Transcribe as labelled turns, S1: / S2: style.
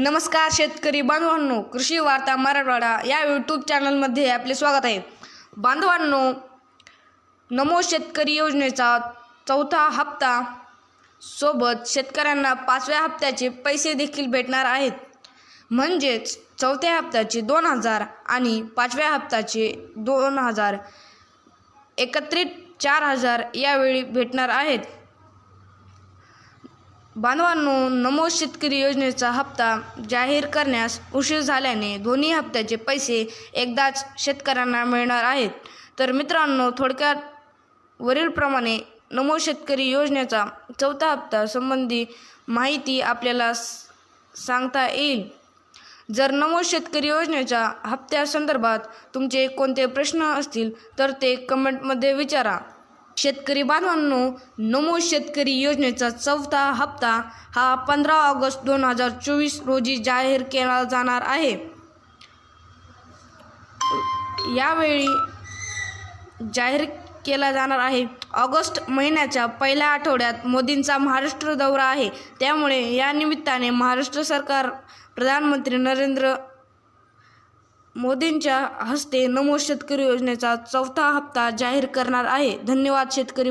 S1: नमस्कार शेतकरी बांधवांनो कृषी वार्ता मराठवाडा या यूट्यूब चॅनलमध्ये आपले स्वागत आहे. बांधवांनो नमो शेतकरी योजनेचा चौथा हप्ता सोबत शेतकऱ्यांना पाचव्या हप्त्याचे पैसे देखील भेटणार आहेत. म्हणजेच चौथ्या हप्त्याचे दोन हजार आणि पाचव्या हप्त्याचे दोन हजार एकत्रित चार हजार यावेळी भेटणार आहेत. बांधवांनो नमो शेतकरी योजनेचा हप्ता जाहीर करण्यास उशीर झाल्याने दोन्ही हप्त्याचे पैसे एकदाच शेतकऱ्यांना मिळणार आहेत. तर मित्रांनो थोडक्यात वरीलप्रमाणे नमो शेतकरी योजनेचा चौथा हप्ता संबंधी माहिती आपल्याला सांगता येईल. जर नमो शेतकरी योजनेच्या हप्त्यासंदर्भात तुमचे कोणते प्रश्न असतील तर ते कमेंटमध्ये विचारा. शेतकरी बांधवांनो नमो शेतकरी योजनेचा चौथा हप्ता हा पंधरा ऑगस्ट दोन हजार चोवीस रोजी जाहीर केला जाणार आहे. यावेळी जाहीर केला जाणार आहे. ऑगस्ट महिन्याच्या पहिल्या आठवड्यात मोदींचा महाराष्ट्र दौरा आहे. त्यामुळे या निमित्ताने महाराष्ट्र सरकार प्रधानमंत्री नरेंद्र मोदींच्या हस्ते नमो शेतकरी योजनेचा चौथा हप्ता जाहीर करणार आहे. धन्यवाद शेतकरी